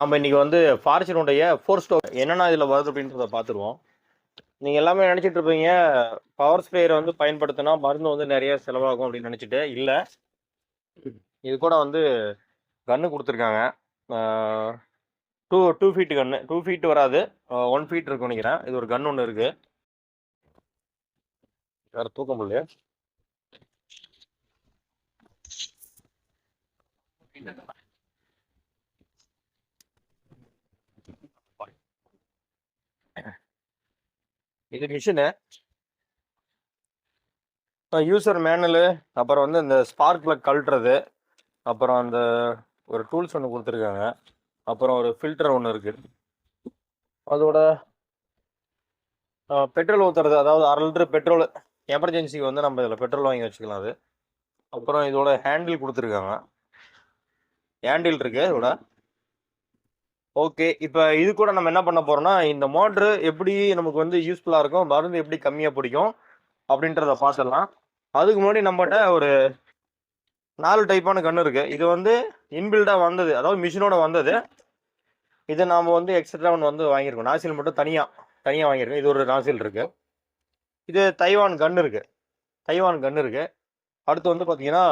நம்ம இன்னைக்கு வந்து ஃபார்ச்சுனுடைய ஃபோர் ஸ்டோக் என்னென்ன இதில் வருது அப்படின்றத பார்த்துருவோம். நீங்கள் எல்லாமே நினச்சிட்டு இருப்பீங்க பவர் ஸ்ப்ரேயரை வந்து பயன்படுத்தினா மருந்து வந்து நிறைய செலவாகும் அப்படின்னு நினச்சிட்டு இல்லை. இது கூட வந்து கன்று கொடுத்துருக்காங்க. டூ டூ ஃபீட் கன்று டூ ஃபீட் வராது. ஒன் ஃபீட் இருக்கும் நினைக்கிறேன். இது ஒரு கன் ஒன்று இருக்குது வேறு தூக்க முடியல இது மிஷினு யூசர் மேனலு அப்புறம் வந்து இந்த ஸ்பார்க் பிளக் கழட்டுறது அப்புறம் அந்த ஒரு டூல்ஸ் ஒன்று கொடுத்துருக்காங்க. அப்புறம் ஒரு ஃபில்டர் ஒன்று இருக்குது அதோட பெட்ரோல் ஊற்றுறது அதாவது அரை லிட்டர் பெட்ரோல் எமர்ஜென்சிக்கு வந்து நம்ம இதில் பெட்ரோல் வாங்கி வச்சுக்கலாம் அது. அப்புறம் இதோட ஹேண்டில் கொடுத்துருக்காங்க. ஹேண்டில் இருக்குது இதோட. ஓகே இப்போ இது கூட நம்ம என்ன பண்ண போறோம்னா இந்த மோட்ரு எப்படி நமக்கு வந்து யூஸ்ஃபுல்லாக இருக்கும் மருந்து எப்படி கம்மியாக பிடிக்கும் அப்படின்றத பார்த்துடலாம். அதுக்கு முன்னாடி நம்மகிட்ட ஒரு நாலு டைப்பான கன்று இருக்கு. இது வந்து இன்பில்டாக வந்தது அதாவது மிஷினோட வந்தது. இதை நாம் வந்து எக்ஸட்ரா ஒன்று வந்து வாங்கியிருக்கோம். நாசில் மட்டும் தனியாக தனியாக வாங்கியிருக்கோம். இது ஒரு நாசில் இருக்கு. இது தைவான் கன்று இருக்கு. தைவான் கன்று இருக்கு. அடுத்து வந்து பார்த்தீங்கன்னா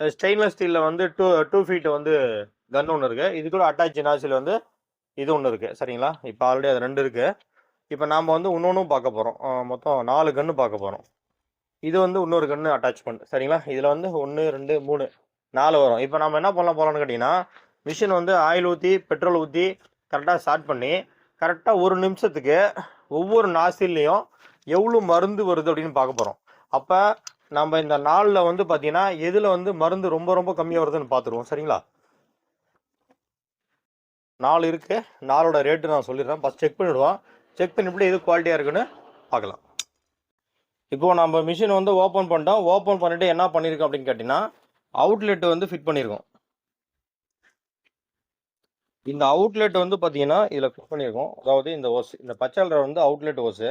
ஸ்டெயின்லெஸ் ஸ்டீலில் வந்து டூ டூ ஃபீட் வந்து கன் ஒன்று இருக்குது இது கூட அட்டாச் நாசில் வந்து இது ஒன்று இருக்குது சரிங்களா? இப்போ ஆல்ரெடி அது ரெண்டு இருக்குது இப்போ நாம் வந்து இன்னொன்றும் பார்க்க போகிறோம் மொத்தம் நாலு கன்று பார்க்க போகிறோம் இது வந்து இன்னொரு கன்று அட்டாச்மெண்ட் சரிங்களா? இதில் வந்து ஒன்று ரெண்டு மூணு நாலு வரும். இப்போ நம்ம என்ன பண்ணலாம் போகலான்னு கேட்டிங்கன்னா மிஷின் வந்து ஆயில் ஊற்றி பெட்ரோல் ஊற்றி கரெக்டாக ஸ்டார்ட் பண்ணி கரெக்டாக ஒரு நிமிஷத்துக்கு ஒவ்வொரு நாசிலையும் எவ்வளோ மருந்து வருது அப்படின்னு பார்க்க போகிறோம் அப்போ நம்ம இந்த நாளில் வந்து பார்த்திங்கன்னா எதில் வந்து மருந்து ரொம்ப ரொம்ப கம்மியாக வருதுன்னு பார்த்துருவோம். சரிங்களா? நாலு இருக்குது நாலோட ரேட்டு நான் சொல்லிடுறேன். ஃபஸ்ட் செக் பண்ணிவிடுவோம் செக் பண்ணிவிட்டு எது குவாலிட்டியாக இருக்குன்னு பார்க்கலாம். இப்போது நம்ம மிஷின் வந்து ஓப்பன் பண்ணிட்டோம். ஓப்பன் பண்ணிவிட்டு என்ன பண்ணியிருக்கோம் அப்படின்னு கேட்டிங்கன்னா அவுட்லெட் வந்து ஃபிட் பண்ணியிருக்கோம் இந்த அவுட்லெட் வந்து பார்த்தீங்கன்னா இதில் ஃபிட் பண்ணியிருக்கோம் அதாவது இந்த ஓஸ் இந்த பச்சை கலர் வந்து அவுட்லெட் ஓஸு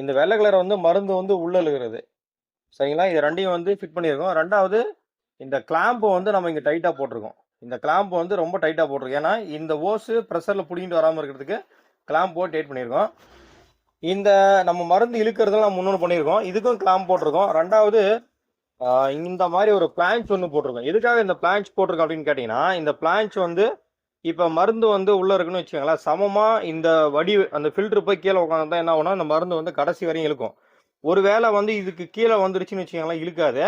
இந்த வெள்ளை கலர் வந்து மருந்து வந்து உள்ள இருக்கிறது சரிங்களா? இது ரெண்டையும் வந்து ஃபிட் பண்ணியிருக்கோம் ரெண்டாவது இந்த கிளாம்பு வந்து நம்ம இங்கே டைட்டாக போட்டிருக்கோம். இந்த கிளாம்பு வந்து ரொம்ப டைட்டாக போட்டிருக்கோம் ஏன்னா இந்த ஓஸு ப்ரெஷரில் பிடிங்கிட்டு வராமல் இருக்கிறதுக்கு கிளாம்ப் போட்டு டைட் பண்ணியிருக்கோம். இந்த நம்ம மருந்து இழுக்கிறதுலாம் முன்னொன்று பண்ணியிருக்கோம். இதுக்கும் கிளாம்ப் போட்டிருக்கோம். ரெண்டாவது இந்த மாதிரி ஒரு பிளான்ச் ஒன்று போட்டிருக்கோம். எதுக்காக இந்த பிளான்ச் போட்டிருக்கோம் அப்படின்னு கேட்டிங்கன்னா இந்த பிளான்ச் வந்து இப்போ மருந்து வந்து உள்ளே இருக்குன்னு வச்சுக்கோங்களேன் சமமாக இந்த வடி அந்த ஃபில்டர் போய் கீழே உட்காந்து என்ன ஆகும்னா இந்த மருந்து வந்து கடைசி வரையும் இழுக்கும். ஒரு வேளை வந்து இதுக்கு கீழே வந்துருச்சுன்னு வச்சுக்கோங்களேன் இழுக்காது.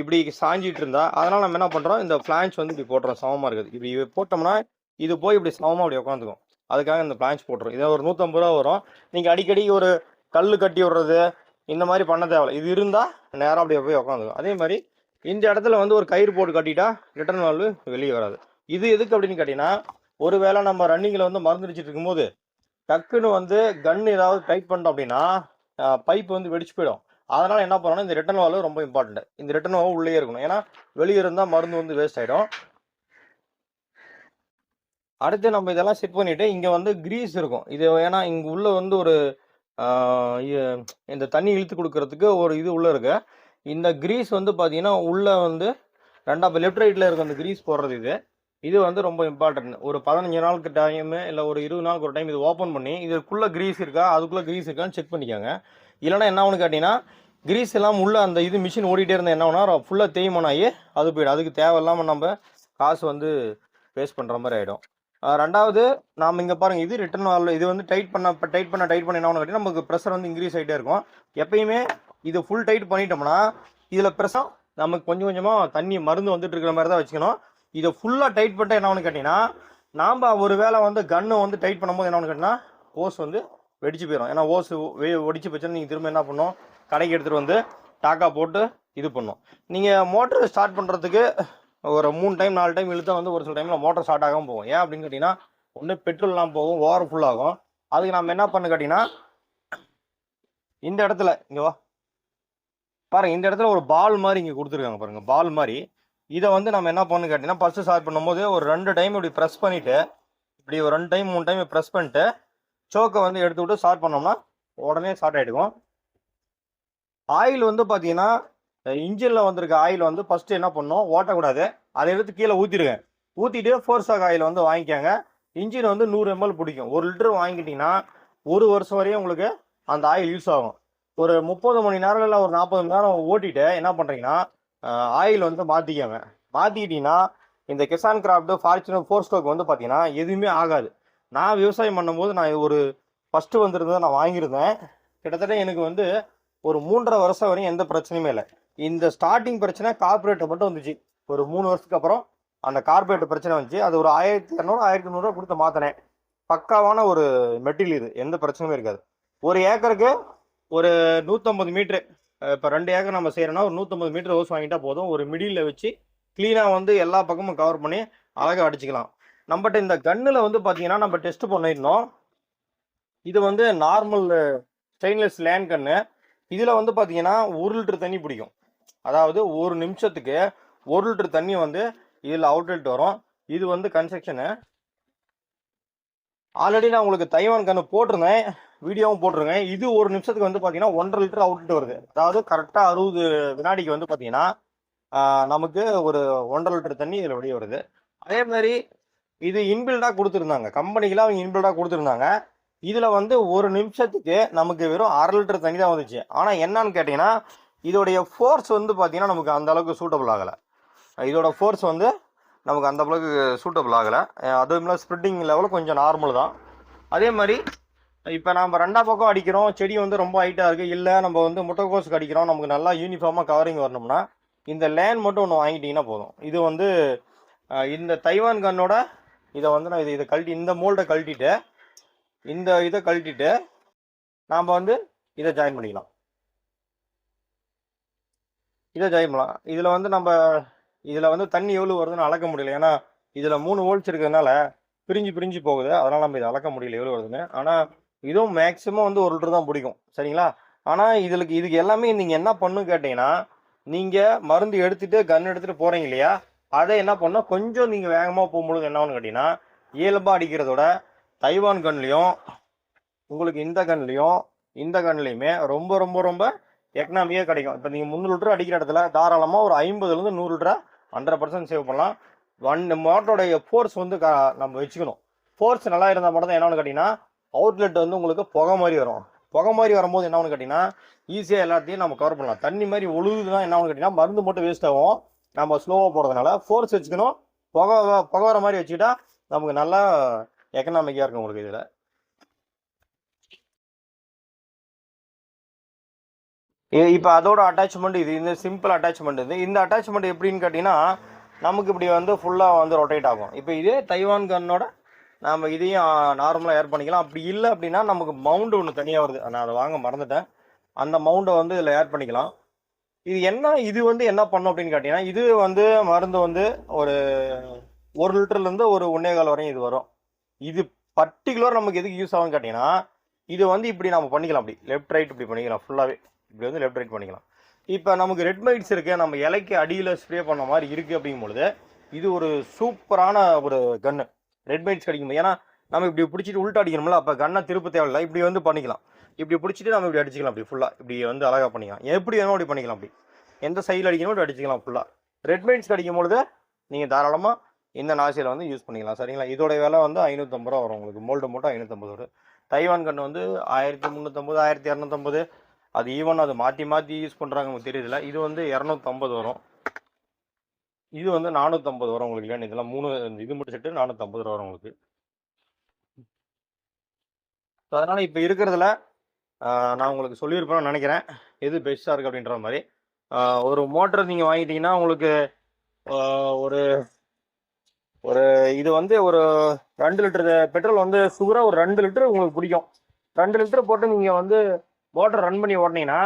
இப்படி சாஞ்சிட்டு இருந்தா அதனால நம்ம என்ன பண்ணுறோம் இந்த பிளான்ச் வந்து இப்படி போட்டுறோம் சமமாக இருக்குது. இப்படி போட்டோம்னா இது போய் இப்படி சமமாக அப்படி உட்காந்துக்கும். அதுக்காக இந்த பிளான்ச் போட்டுரும் இதை ஒரு நூற்றம்பது ரூபா வரும். நீங்கள் அடிக்கடி ஒரு கல் கட்டி விடுறது இந்த மாதிரி பண்ண தேவையில்ல. இது இருந்தால் நேராக அப்படியே போய் உட்காந்துக்கும். அதே மாதிரி இந்த இடத்துல வந்து ஒரு கயிறு போட்டு கட்டிட்டா ரிட்டர்ன் வால்வு வெளியே வராது. இது எதுக்கு அப்படின்னு கேட்டிங்கன்னா ஒருவேளை நம்ம ரன்னிங்கில் வந்து மருந்து அடிச்சிட்டு இருக்கும்போது டக்குன்னு வந்து கன் ஏதாவது டைட் பண்ணோம் அப்படின்னா பைப் வந்து வெடிச்சு போயிடும். அதனால் என்ன பண்ணணும்? இந்த ரிட்டன் வால்வு ரொம்ப இம்பார்ட்டன்ட் இந்த ரிட்டன் வால்வு உள்ளே இருக்கணும். ஏன்னா வெளியே இருந்தால் மருந்து வந்து வேஸ்ட் ஆகிடும் அடுத்து நம்ம இதெல்லாம் செட் பண்ணிவிட்டு இங்கே வந்து கிரீஸ் இருக்கும். இது ஏன்னா இங்கே உள்ள வந்து ஒரு இந்த தண்ணி இழுத்து கொடுக்கறதுக்கு ஒரு இது உள்ளே இருக்கு. இந்த கிரீஸ் வந்து பார்த்தீங்கன்னா உள்ளே வந்து ரெண்டாவது லெஃப்ட் ரைட்டில் இருக்க அந்த கிரீஸ் போடுறது இது. இது வந்து ரொம்ப இம்பார்ட்டன்ட் ஒரு பதினஞ்சு நாளுக்கு டைமு இல்லை ஒரு இருபது நாளுக்கு ஒரு டைம் இது ஓப்பன் பண்ணி இதுக்குள்ளே கிரீஸ் இருக்கா அதுக்குள்ளே கிரீஸ் இருக்கான்னு செக் பண்ணிக்கோங்க. இல்லைன்னா என்ன ஆகும்னு கேட்டிங்கன்னா கிரீஸ் எல்லாம் உள்ள அந்த இது மிஷின் ஓடிட்டே இருந்தால் என்ன ஆகும்னா ஃபுல்லாக தேய்மானாயி அது போயிடும். அதுக்கு தேவையில்லாமல் நம்ம காசு வந்து வேஸ்ட் பண்ணுற மாதிரி ஆகிடும் ரெண்டாவது நாம் இங்கே பாருங்க இது ரிட்டர்ன் வரல இது வந்து டைட் பண்ண டைட் பண்ண டைட் பண்ண என்ன ஆகும்னு கேட்டிங்கன்னா நமக்கு ப்ரெஷர் வந்து இன்க்ரீஸ் ஆகிட்டே இருக்கும். எப்பயுமே இது ஃபுல் டைட் பண்ணிட்டோம்னா இதில் ப்ரெஷர் நமக்கு கொஞ்சம் கொஞ்சமாக தண்ணி மருந்து வந்துட்டு இருக்கிற மாதிரி தான் வச்சுக்கணும். இதை ஃபுல்லாக டைட் பண்ணிட்டா என்ன கேட்டிங்கன்னா நாம் ஒரு வேளை வந்து கன்னை வந்து டைட் பண்ணும்போது என்ன கேட்டிங்கன்னா ஓஸ் வந்து வெடிச்சு போயிடும். ஏன்னா ஓஸ் வெடிச்சு போச்சுன்னா நீங்கள் திரும்ப என்ன பண்ணும்? கடைக்கு எடுத்துகிட்டு வந்து டாக்கா போட்டு இது பண்ணும். நீங்கள் மோட்டர் ஸ்டார்ட் பண்ணுறதுக்கு ஒரு மூணு டைம் நாலு டைம் இழுத்தா வந்து ஒரு சில டைமில் மோட்டர் ஸ்டார்ட் ஆகாமல் போகும். ஏன் அப்படின்னு கேட்டிங்கன்னா ஒன்று பெட்ரோல்லாம் போகும் ஓவர் ஃபுல்லாகும் அதுக்கு நம்ம என்ன பண்ணு கேட்டிங்கன்னா இந்த இடத்துல இங்கே வா. பாருங்கள் இந்த இடத்துல ஒரு பால் மாதிரி இங்கே கொடுத்துருக்காங்க பாருங்கள் பால் மாதிரி. இதை வந்து நம்ம என்ன பண்ணு கேட்டிங்கன்னா ஃபஸ்ட்டு ஸ்டார்ட் பண்ணும்போது ஒரு ரெண்டு டைம் இப்படி ப்ரெஸ் பண்ணிவிட்டு இப்படி ஒரு ரெண்டு டைம் மூணு டைம் ப்ரெஸ் பண்ணிட்டு சோக்கை வந்து எடுத்து விட்டு ஸ்டார்ட் பண்ணோம்னா உடனே ஸ்டார்ட் ஆகிடுக்கும் ஆயில் வந்து பார்த்தீங்கன்னா இன்ஜினில் வந்திருக்க ஆயில் வந்து ஃபஸ்ட்டு என்ன பண்ணணும் ஓட்டக்கூடாது. அதை எடுத்து கீழே ஊற்றிடுங்க ஊற்றிட்டு ஃபோர்ஸாக் ஆயில் வந்து வாங்கிக்கோங்க. இன்ஜின் வந்து நூறு எம்எல் பிடிக்கும். ஒரு லிட்டர் வாங்கிட்டிங்கன்னா ஒரு வருஷம் வரையும் உங்களுக்கு அந்த ஆயில் யூஸ் ஆகும். ஒரு முப்பது மணி நேரம் இல்லை ஒரு நாற்பது மணி நேரம் ஓட்டிட்டு என்ன பண்ணுறீங்கன்னா ஆயில் வந்து மாற்றிக்கவன் மாற்றிக்கிட்டீங்கன்னா இந்த Kisan craft Fortuner four stroke வந்து பார்த்தீங்கன்னா எதுவுமே ஆகாது. நான் விவசாயம் பண்ணும்போது நான் ஒரு ஃபஸ்ட்டு வந்துருந்ததை நான் வாங்கியிருந்தேன். கிட்டத்தட்ட எனக்கு வந்து ஒரு மூன்றரை வருஷம் வரையும் எந்த பிரச்சனையுமே இல்லை. இந்த ஸ்டார்டிங் பிரச்சனை கார்பரேட்டை மட்டும் வந்துச்சு. ஒரு மூணு வருஷத்துக்கு அப்புறம் அந்த கார்பரேட் பிரச்சனை வந்துச்சு. அது ஒரு ஆயிரத்தி இரநூறு ஆயிரத்தி நூறுரூவா கொடுத்து மாற்றினேன் பக்காவான ஒரு மெட்டீரியல் இது. எந்த பிரச்சனையுமே இருக்காது. ஒரு ஏக்கருக்கு ஒரு நூற்றம்பது மீட்ரு இப்போ ரெண்டு ஏக்கர் நம்ம செய்கிறோன்னா ஒரு நூற்றம்பது மீட்டர் ஹோஸ் வாங்கிட்டா போதும். ஒரு மிடியில் வச்சு க்ளீனாக வந்து எல்லா பக்கமும் கவர் பண்ணி அழகாக அடிச்சுக்கலாம். நம்மகிட்ட இந்த கன்னில் வந்து பார்த்தீங்கன்னா நம்ம டெஸ்ட் பண்ணியிருந்தோம். இது வந்து நார்மல் ஸ்டெயின்லெஸ் லேண்ட் கன்று இதில் வந்து பார்த்தீங்கன்னா ஒரு லிட்டர் தண்ணி பிடிக்கும். அதாவது ஒரு நிமிஷத்துக்கு ஒரு லிட்டர் தண்ணி வந்து இதில் அவுட்லெட் வரும். இது வந்து கன்ஸ்ட்ரக்ஷனு ஆல்ரெடி நான் உங்களுக்கு தைவான் கன்று போட்டிருந்தேன். வீடியோவும் போட்டிருக்கேன் இது ஒரு நிமிஷத்துக்கு வந்து பார்த்தீங்கன்னா ஒன்றரை லிட்டர் அவுட்லெட் வருது. அதாவது கரெக்டாக அறுபது வினாடிக்கு வந்து பார்த்தீங்கன்னா நமக்கு ஒரு ஒன்றரை லிட்டர் தண்ணி இதில் வெளியே வருது. அதே மாதிரி இது இன்பில்டாக கொடுத்துருந்தாங்க. கம்பெனிக்கெலாம் அவங்க இன்பில்டாக கொடுத்துருந்தாங்க. இதில் வந்து ஒரு நிமிஷத்துக்கு நமக்கு வெறும் அரை லிட்டர் தண்ணி தான் வந்துச்சு. ஆனால் என்னன்னு கேட்டிங்கன்னா இதோடைய ஃபோர்ஸ் வந்து பார்த்திங்கன்னா நமக்கு அந்த அளவுக்கு சூட்டபிள் ஆகலை. இதோட ஃபோர்ஸ் வந்து நமக்கு அந்த அளவுக்கு சூட்டபிள் ஆகலை. அதுவும் இல்லாமல் ஸ்ப்ரிட்டிங் லெவல் கொஞ்சம் நார்மல் தான். அதே மாதிரி இப்போ நம்ம ரெண்டா பக்கம் அடிக்கிறோம். செடி வந்து ரொம்ப ஹைட்டாக இருக்குது இல்லை நம்ம வந்து முட்டைக்கோஸுக்கு அடிக்கிறோம் நமக்கு நல்லா யூனிஃபார்மாக கவரிங் வரணும்னா இந்த லேன் மட்டும் ஒன்று வாங்கிட்டிங்கன்னா போதும். இது வந்து இந்த தைவான் கண்ணோட இதை வந்து நான் இது இதை கழட்டி இந்த மோல்டை கழட்டிட்டு இந்த இதை கழட்டிட்டு நாம் வந்து இதை ஜாயின் பண்ணிக்கலாம். இதை ஜாயின் பண்ணலாம். இதில் வந்து நம்ம இதில் வந்து தண்ணி எவ்வளோ வருதுன்னு அளக்க முடியல. ஏன்னா இதில் மூணு வோல்ட்ஸ் இருக்கிறதுனால பிரிஞ்சு பிரிஞ்சு போகுது. அதனால் நம்ம இதை அளக்க முடியல எவ்வளோ வருதுன்னு. ஆனால் இதுவும் மேக்ஸிமம் வந்து ஒரு லிட்டர் தான் பிடிக்கும். சரிங்களா? ஆனால் இதுக்கு இதுக்கு எல்லாமே நீங்கள் என்ன பண்ணும் கேட்டிங்கன்னா நீங்கள் மருந்து எடுத்துகிட்டு கன் எடுத்துகிட்டு போகிறீங்க இல்லையா? அதை என்ன பண்ணால் கொஞ்சம் நீங்கள் வேகமாக போகும்பொழுது என்னன்னு கேட்டிங்கன்னா இயல்பாக அடிக்கிறதோட தைவான் கன்லேயும் உங்களுக்கு இந்த கன்லேயும் இந்த கன்லேயுமே ரொம்ப ரொம்ப ரொம்ப எக்கனாமியாக கிடைக்கும். இப்போ நீங்கள் முந்நூறு லிட்டர் அடிக்கிற இடத்துல தாராளமாக ஒரு ஐம்பதுலேருந்து நூறு லிட்டரை ஹண்ட்ரட் பர்சன்ட் சேவ் பண்ணலாம். ஒன் மோட்டருடைய ஃபோர்ஸ் வந்து க- நம்ம வச்சுக்கணும். ஃபோர்ஸ் நல்லா இருந்தால் மட்டும் தான் என்னென்னு கேட்டிங்கன்னா அவுட்லெட் வந்து உங்களுக்கு புகை மாதிரி வரும். புகை மாதிரி வரும்போது என்ன கேட்டிங்கன்னா ஈஸியாக எல்லாத்தையும் நம்ம கவர் பண்ணலாம். தண்ணி மாதிரி ஒழுகுதுன்னா என்ன கேட்டிங்கன்னா மருந்து மட்டும் வேஸ்ட் ஆகும். நம்ம ஸ்லோவாக போகிறதுனால ஃபோர்ஸ் வச்சுக்கணும். புகை புகை வர மாதிரி வச்சுக்கிட்டா நமக்கு நல்லா எக்கனாமிக்காக இருக்கும் உங்களுக்கு இதில். இப்போ அதோட அட்டாச்மெண்ட் இது இந்த சிம்பிள் அட்டாச்மெண்ட் இது. இந்த அட்டாச்மெண்ட் எப்படின்னு கேட்டிங்கன்னா நமக்கு இப்படி வந்து ஃபுல்லாக வந்து ரொட்டேட் ஆகும். இப்போ இதே தைவான் கன்னோட நம்ம இதையும் நார்மலாக ஏர் பண்ணிக்கலாம். அப்படி இல்லை அப்படின்னா நமக்கு மவுண்டு ஒன்று தனியாக வருது. நான் அதை வாங்க மறந்துட்டேன். அந்த மவுண்டை வந்து இதில் ஏர் பண்ணிக்கலாம். இது என்ன இது வந்து என்ன பண்ணும் அப்படின்னு கேட்டிங்கன்னா இது வந்து மருந்து வந்து ஒரு ஒரு லிட்டர்லேருந்து ஒரு ஒன்றே கால் வரையும் இது வரும். இது பர்டிகுலர் நமக்கு எதுக்கு யூஸ் ஆகும்னு கேட்டிங்கன்னா இது வந்து இப்படி நம்ம பண்ணிக்கலாம். அப்படி லெஃப்ட் ரைட் இப்படி பண்ணிக்கலாம். ஃபுல்லாகவே இப்படி வந்து லெஃப்ட் ரைட் பண்ணிக்கலாம். இப்போ நமக்கு ரெட் மைட்ஸ் இருக்குது நம்ம இலைக்கு அடியில் ஸ்ப்ரே பண்ண மாதிரி இருக்குது அப்படிங்கும் பொழுது இது ஒரு சூப்பரான ஒரு கன்று ரெட் மைட்ஸ் கிடைக்கும்? ஏன்னா நம்ம இப்படி பிடிச்சிட்டு உள்ட்ட அடிக்கணும்ல அப்போ கண்ணை திருப்ப தேவையில்லை. இப்படி வந்து பண்ணிக்கலாம். இப்படி பிடிச்சிட்டு நம்ம இப்படி அடிச்சுக்கலாம் அப்படி ஃபுல்லாக இப்படி வந்து அழகாக பண்ணிக்கலாம். எப்படி வேணும் அப்படி பண்ணிக்கலாம் அப்படி. எந்த சைடில் அடிக்கணுமோ அப்படி அடிச்சுக்கலாம் ஃபுல்லாக ரெட் மைட்ஸ் கிடைக்கும் பொழுது நீங்கள் தாராளமாக இந்த நாசியில் வந்து யூஸ் பண்ணிக்கலாம். சரிங்களா? இதோட விலை வந்து ஐநூற்றம்பது ரூபா வரும் உங்களுக்கு. மோல்டு மட்டும் ஐநூற்றம்பது வரும். தைவான் கன்று வந்து ஆயிரத்தி முந்நூற்றம்பது ஆயிரத்தி இரநூத்தம்பது. அது ஈவன் அது மாற்றி மாற்றி யூஸ் பண்ணுறாங்க உங்களுக்கு தெரியுதுல இது வந்து இரநூத்தம்பது வரும். இது வந்து நானூற்றம்பது வரும் உங்களுக்கு இல்லைன்னு இதெல்லாம் மூணு இது மட்டும் செட்டு நானூற்றம்பது ரூபா வரும் உங்களுக்கு. ஸோ அதனால் இப்போ இருக்கிறதுல நான் உங்களுக்கு சொல்லியிருப்பேன்னு நினைக்கிறேன். எது பெஸ்ட்டாக இருக்குது அப்படின்ற மாதிரி. ஒரு மோட்டர் நீங்கள் வாங்கிட்டீங்கன்னா உங்களுக்கு ஒரு ஒரு இது வந்து ஒரு ரெண்டு லிட்டர் பெட்ரோல் வந்து சுகராக ஒரு ரெண்டு லிட்டர் உங்களுக்கு பிடிக்கும். ரெண்டு லிட்டர் போட்டு நீங்கள் வந்து மோட்டர் ரன் பண்ணி ஓட்டினீங்கன்னா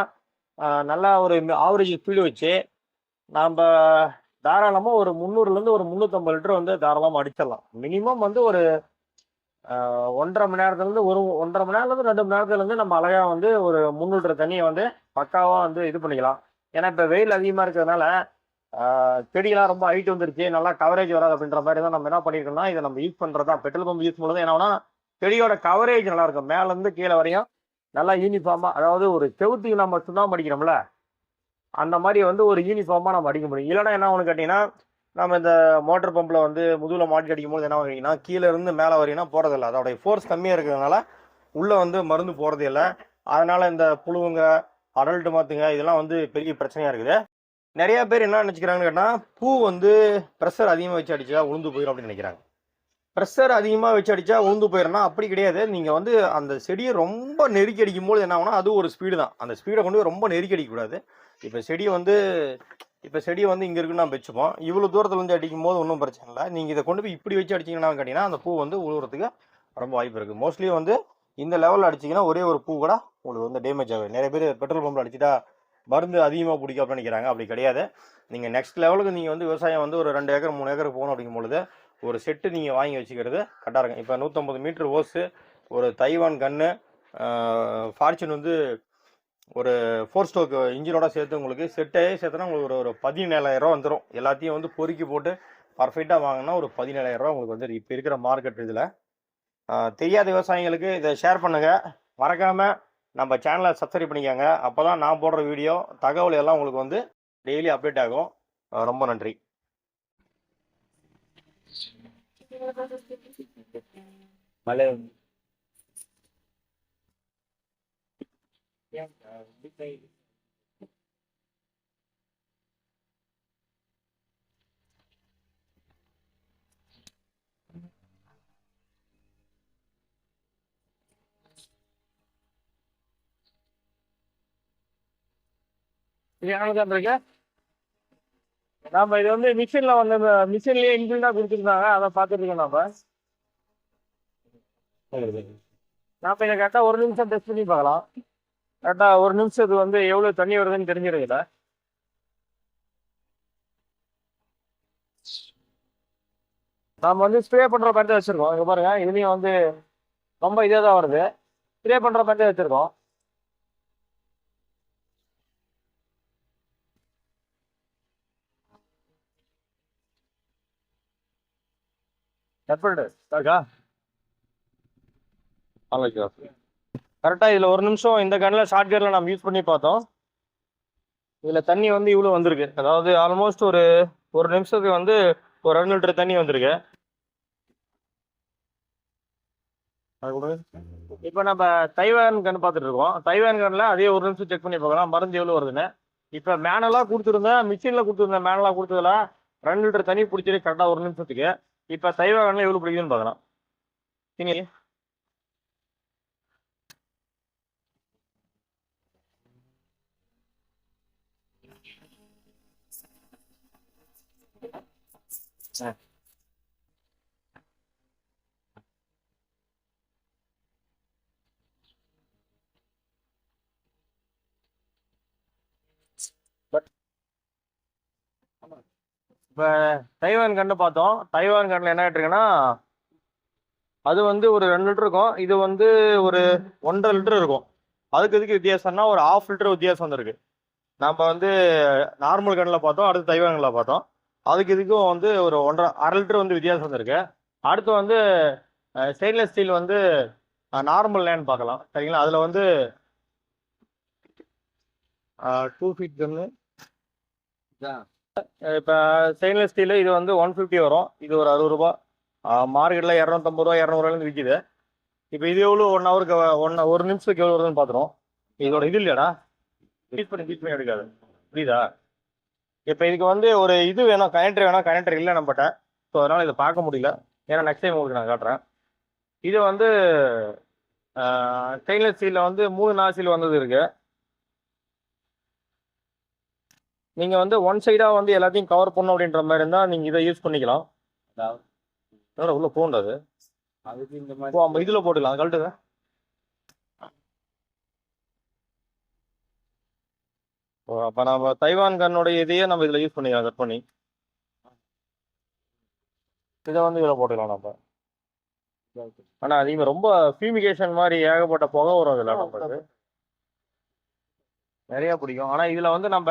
நல்லா ஒரு ஆவரேஜ் ஸ்பீடு வச்சு நாம் தாராளமாக ஒரு முந்நூறுலேருந்து ஒரு முந்நூற்றம்பது லிட்டர் வந்து தாராளமாக அடிச்சிடலாம். மினிமம் வந்து ஒரு ஒன்றரை மணி நேரத்துலேருந்து ஒரு ஒன்றரை மணி நேரத்துலேருந்து ரெண்டு மணி நேரத்துலேருந்து நம்ம அழகாக வந்து ஒரு முந்நூறு லிட்டர் தண்ணியை வந்து பக்காவாக வந்து இது பண்ணிக்கலாம். ஏன்னா இப்போ வெயில் அதிகமாக இருக்கிறதுனால செடியெல்லாம் ரொம்ப ஹைட் வந்துருச்சு நல்லா கவரேஜ் வராது அப்படின்ற மாதிரி தான் நம்ம என்ன பண்ணிருக்கோம்னா இதை நம்ம யூஸ் பண்றதா பெட்ரோல் பம்ப் யூஸ் பண்ணுறது என்னன்னா செடியோட கவரேஜ் நல்லா இருக்கும். மேலேருந்து கீழே வரையும் நல்லா யூனிஃபார்மாக அதாவது ஒரு செவுத்துக்கு நம்ம சுண்ணாம்பு அடிக்கிறோம்ல அந்த மாதிரி வந்து ஒரு யூனிஃபார்மாக நம்ம அடிக்க முடியும். இல்லைன்னா என்ன ஒன்று கேட்டிங்கன்னா நம்ம இந்த மோட்டர் பம்பில் வந்து முதுகில் மாட்டி அடிக்கும் போது என்ன வரீங்கன்னா கீழே இருந்து மேலே வரீங்கன்னா போகிறதில்ல அதோடைய ஃபோர்ஸ் கம்மியாக இருக்கிறதுனால உள்ளே வந்து மருந்து போகிறதே இல்லை. அதனால் இந்த புழுவுங்க அடல்ட்டு மாத்துங்க இதெல்லாம் வந்து பெரிய பிரச்சனையாக இருக்குது. நிறைய பேர் என்ன நினச்சிக்கிறாங்கன்னு கேட்டால் பூ வந்து ப்ரெஷர் அதிகமாக வச்சு அடித்தா உளுந்து போயிடும் அப்படின்னு நினைக்கிறாங்க. ப்ரெஷர் அதிகமாக வச்சு அடித்தா உளுந்து போயிடும்னா அப்படி கிடையாது. நீங்கள் வந்து அந்த செடியை ரொம்ப நெருக்கி அடிக்கும் போது என்ன ஆகுனா அது ஒரு ஸ்பீடு தான். அந்த ஸ்பீடை கொண்டு போய் ரொம்ப நெருக்கி அடிக்கக்கூடாது. இப்போ செடியை வந்து இப்போ செடி வந்து இங்கே இருக்குன்னு நம்ம வச்சுப்போம். இவ்வளோ தூரத்தில் வந்து அடிக்கும் போது ஒன்றும் பிரச்சனை இல்லை. நீங்கள் இதை கொண்டு போய் இப்படி வச்சு அடிச்சிங்கன்னா கேட்டிங்கன்னா அந்த பூ வந்து உழுவுறதுக்கு ரொம்ப வாய்ப்பு இருக்குது மோஸ்ட்லி வந்து இந்த லெவலில் அடிச்சிங்கன்னா ஒரே ஒரு பூ கூட உங்களுக்கு வந்து டேமேஜ் ஆகுது. நிறைய பேர் பெட்ரோல் பம்பில் அடிச்சிட்டா மருந்து அதிகமாக பிடிக்கும் அப்படின்னு நினைக்கிறாங்க அப்படி கிடையாது. நீங்கள் நெக்ஸ்ட் லெவலுக்கு நீங்கள் வந்து விவசாயம் வந்து ஒரு ரெண்டு ஏக்கர் மூணு ஏக்கர் போகணும் அப்படிங்கும் பொழுது ஒரு செட்டு நீங்கள் வாங்கி வச்சுக்கிறது கரெக்டாக இருக்கும். இப்போ நூற்றம்பது மீட்ரு ஓஸு ஒரு தைவான் கன்று ஃபார்ச்சூன் வந்து ஒரு ஃபோர் ஸ்டோக் இன்ஜினோட சேர்த்து உங்களுக்கு செட்டே சேர்த்துனா உங்களுக்கு ஒரு ஒரு பதினேழாயிரரூவா வந்துடும் எல்லாத்தையும் வந்து பொறுக்கி போட்டு பர்ஃபெக்டாக வாங்கினா ஒரு பதினேழாயிரரூவா உங்களுக்கு வந்து இப்போ இருக்கிற மார்க்கெட் இதில். தெரியாத விவசாயிகளுக்கு இதை ஷேர் பண்ணுங்கள் மறக்காமல் நம்ம சேனலை சப்ஸ்கிரைப் பண்ணிக்கோங்க. அப்போ தான் நான் போடுற வீடியோ தகவல் எல்லாம் உங்களுக்கு வந்து டெய்லி அப்டேட் ஆகும். ரொம்ப நன்றி. மழை இது எனக்கு இருக்கு நாம இது வந்து மிஷின்ல வந்து மிஷின்லயே இன்பில்டா கொடுத்துருந்தாங்க. அதை பார்த்துட்டு இருக்கோம் நாம நாம இதை கரெக்டாக ஒரு நிமிஷம் டெஸ்ட் பண்ணி பார்க்கலாம். கரெக்டாக ஒரு நிமிஷம் இது வந்து எவ்வளோ தண்ணி வருதுன்னு தெரிஞ்சிருக்குல. நாம வந்து ஸ்ப்ரே பண்ற மாதிரி தான் வச்சிருக்கோம். இங்க பாருங்க இதுலயும் வந்து ரொம்ப இதே தான் வருது. ஸ்ப்ரே பண்ற மாதிரி தான் வச்சிருக்கோம் கட் பண்ணிட்டு இருக்கா கரெக்டாக இதில் ஒரு நிமிஷம் இந்த கண்ணில் ஷார்ட் கேரில் நம்ம யூஸ் பண்ணி பார்த்தோம். இதில் தண்ணி வந்து இவ்வளோ வந்திருக்கு. அதாவது ஆல்மோஸ்ட் ஒரு ஒரு நிமிஷத்துக்கு வந்து ஒரு ரெண்டு லிட்டர் தண்ணி வந்திருக்கு. இப்போ நம்ம தைவான் கன்று பார்த்துட்டு இருக்கோம். தைவான் கண்ணில் அதே ஒரு நிமிஷம் செக் பண்ணி பார்க்கலாம். மருந்து எவ்வளோ வருதுன்னு. இப்போ மேனலாக கொடுத்துருந்தேன் மிஷினில் கொடுத்துருந்தேன் மேனலாக கொடுத்ததில் ரெண்டு லிட்டர் தண்ணி பிடிச்சிருக்கு கரெக்டாக ஒரு நிமிஷத்துக்கு. இப்போ தைவான் கண்ணில் எவ்வளோ பிடிக்குதுன்னு பார்க்கலாம். சார் இப்போ தைவான் கண்டு பார்த்தோம். தைவான் கண்ணில் என்ன ஆயிட்டுருக்குன்னா அது வந்து ஒரு ரெண்டு லிட்டர் இருக்கும். இது வந்து ஒரு ஒன்றரை லிட்டர் இருக்கும். அதுக்கு இதுக்கு வித்தியாசம்னா ஒரு ஆஃப் லிட்டர் வித்தியாசம் வந்திருக்கு. நம்ம வந்து நார்மல் கண்ணில் பார்த்தோம் அடுத்து தைவான் கண்ணில் பார்த்தோம். அதுக்கு இதுக்கும் வந்து ஒரு ஒன்றரை அரை லிட்டர் வந்து வித்தியாசம் வந்திருக்கு. அடுத்து வந்து ஸ்டெயின்லெஸ் ஸ்டீல் வந்து நார்மல் லேண்ட் பார்க்கலாம். சரிங்களா? அதில் வந்து டூ ஃபீட் கன்று இப்போ ஸ்டெயின்லெஸ் ஸ்டீலு இது வந்து ஒன் ஃபிஃப்டி வரும். இது ஒரு அறுபது ரூபா. மார்க்கெட்டில் இரநூத்தம்பது ரூபா இரநூறுவாலேருந்து விற்கிது இப்போ இது எவ்வளோ ஒன் ஹவருக்கு ஒன் ஒரு நிமிஷத்துக்கு எவ்வளோ வருதுன்னு பார்த்துரும் இதோட இது இல்லையாடா? ஹீட் பண்ணி ஹீட் பண்ணி எடுக்காது. புரியுதா? இப்போ இதுக்கு வந்து ஒரு இது வேணும் கனெக்டர் வேணும் கனெக்டர் இல்லை நம்மகிட்ட. ஸோ அதனால் இதை பார்க்க முடியல. ஏன்னா நெக்ஸ்ட் டைம் உங்களுக்கு நான் காட்டுறேன். இது வந்து ஸ்டெயின்லெஸ் ஸ்டீலில் வந்து மூணு நாசில் வந்தது இருக்கு. நீங்கள் வந்து ஒன் சைடாக வந்து எல்லாத்தையும் கவர் பண்ணும் அப்படின்ற மாதிரி இருந்தால் நீங்கள் இதை யூஸ் பண்ணிக்கலாம். உள்ள போகண்டாது அதுக்கு இந்த மாதிரி இதில் போட்டுக்கலாம். கழட்டுங்க ஓ அப்போ நம்ம தைவான் கன்னுடைய இதையே நம்ம இதில் யூஸ் பண்ணிக்கலாம் கட் பண்ணி இதை வந்து இதில் போட்டுக்கலாம் நம்ம ஆனால் அதிகமாக ரொம்ப ஃபியூமிகேஷன் மாதிரி ஏகப்பட்ட புகை வரும் இதில் நம்மளுக்கு. நிறைய பிடிக்கும். ஆனால் இதில் வந்து நம்ம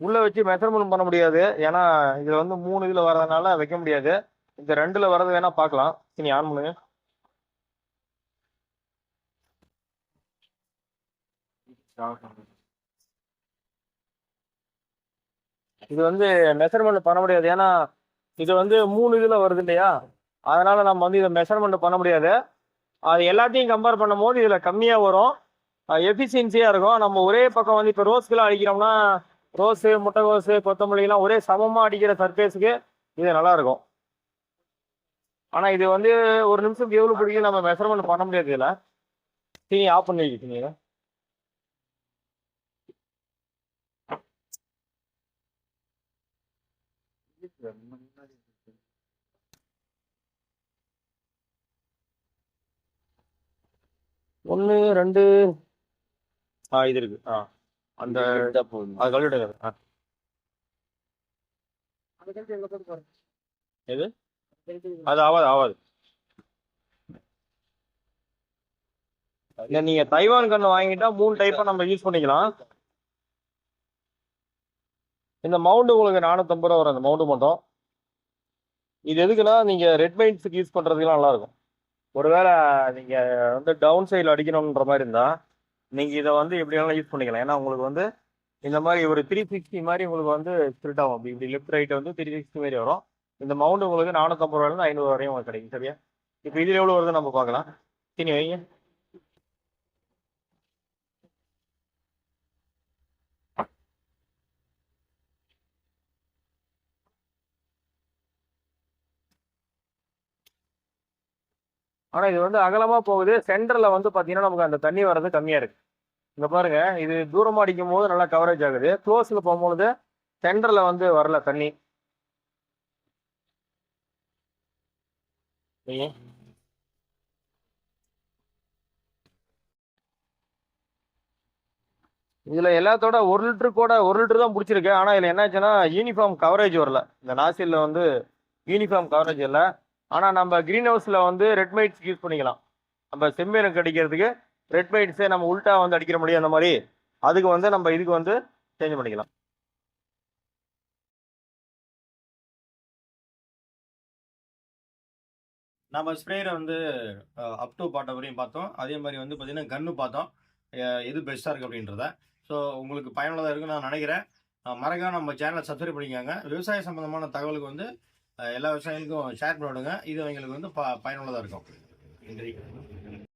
உள்ள வச்சு மெஷர்மெண்ட் பண்ண முடியாது. ஏன்னா இதில் வந்து மூணு இதில் வர்றதுனால வைக்க முடியாது. இந்த ரெண்டுல வர்றது வேணா பார்க்கலாம். இனி ஆன் பண்ணுங்க இது வந்து மெஷர்மெண்ட் பண்ண முடியாது. ஏன்னா இது வந்து மூணு இதில் வருது இல்லையா? அதனால நம்ம வந்து இதை மெஷர்மெண்ட் பண்ண முடியாது. அது எல்லாத்தையும் கம்பேர் பண்ணும்போது இதில் கம்மியாக வரும். எஃபிஷியன்சியாக இருக்கும். நம்ம ஒரே பக்கம் வந்து இப்போ ரோஸ்க்குலாம் அடிக்கிறோம்னா ரோஸு முட்டைகோஸு கொத்தமல்லிலாம் ஒரே சமமாக அடிக்கிற சர்ஃபேஸுக்கு இது நல்லா இருக்கும். ஆனால் இது வந்து ஒரு நிமிஷத்துக்கு எவ்வளோ பிடிக்கும் நம்ம மெஷர்மெண்ட் பண்ண முடியாது இதில். சீனி ஆஃப் பண்ணி வைக்கிட்டீங்க ஒன்று ரெண்டு. ஆ இது இருக்கு. ஆ. அந்த. அது கழுவிடுங்க ஆ. எது? அது ஆகாது ஆகாது நீங்க தைவான் கண்ணு வாங்கிட்டா மூணு டைப்பா நம்ம யூஸ் பண்ணிக்கலாம். இந்த மவுண்ட் உங்களுக்கு நானூற்றம்பது ரூபா வரும் அந்த மவுண்டு மட்டும். இது எதுக்குன்னா நீங்கள் ரெட் வைன்ஸுக்கு யூஸ் பண்ணுறதுக்குலாம் நல்லாயிருக்கும். ஒருவேளை நீங்கள் வந்து டவுன் சைடில் அடிக்கணுன்ற மாதிரி இருந்தால் நீங்கள் இதை வந்து எப்படி வேணாலும் யூஸ் பண்ணிக்கலாம். ஏன்னா உங்களுக்கு வந்து இந்த மாதிரி ஒரு த்ரீ சிக்ஸ்டி மாதிரி உங்களுக்கு வந்து ஸ்ப்ரிட் ஆகும். அப்படி இப்படி லெஃப்ட் ரைட் வந்து த்ரீ சிக்ஸ்டி மாதிரி வரும். இந்த மவுண்ட் உங்களுக்கு நானூற்றம்பது ரூபாயிலேருந்து ஐநூறு வரையும் உங்களுக்கு கிடைக்கும் சரியா? இப்போ இதில் எவ்வளோ வருது நம்ம பார்க்கலாம். சீனி வைங்க. ஆனால் இது வந்து அகலமாக போகுது. சென்டரில் வந்து பார்த்தீங்கன்னா நமக்கு அந்த தண்ணி வர்றது கம்மியாக இருக்கு. இங்கே பாருங்க இது தூரமாக அடிக்கும் போது நல்லா கவரேஜ் ஆகுது. க்ளோஸில் போகும்பொழுது சென்டரில் வந்து வரல தண்ணி. இதுல எல்லாத்தோட ஒரு லிட்டரு கூட ஒரு லிட்டர் தான் பிடிச்சிருக்கு. ஆனா இதுல என்னாச்சுன்னா யூனிஃபார்ம் கவரேஜ் வரல. இந்த நாசில்ல வந்து யூனிஃபார்ம் கவரேஜ் இல்லை. ஆனா நம்ம க்ரீன் ஹவுஸ்ல வந்து ரெட் மைட்ஸ் யூஸ் பண்ணிக்கலாம். நம்ம செம்மீனுக்கு அடிக்கிறதுக்கு ரெட் மைட்ஸே நம்ம உல்ட்டா வந்து அடிக்கிற முடியும் அந்த மாதிரி அதுக்கு வந்து நம்ம இதுக்கு வந்து சேஞ்ச் பண்ணிக்கலாம். நம்ம ஸ்ப்ரேயரை வந்து அப் டு பாட்டம் வரையும் பார்த்தோம். அதே மாதிரி வந்து பார்த்தீங்கன்னா கன்னு பார்த்தோம். எது பெஸ்ட்டாக இருக்குது அப்படின்றத. ஸோ உங்களுக்கு பயனுள்ளதாக இருக்குன்னு நான் நினைக்கிறேன். மறக்காம நம்ம சேனலை சப்ஸ்கிரைப் பண்ணிக்காங்க. விவசாய சம்பந்தமான தகவலுக்கு வந்து எல்லா விவசாயிகளுக்கும் ஷேர் பண்ணிவிடுங்க இது எங்களுக்கு வந்து ப பயனுள்ளதாக இருக்கும். நன்றி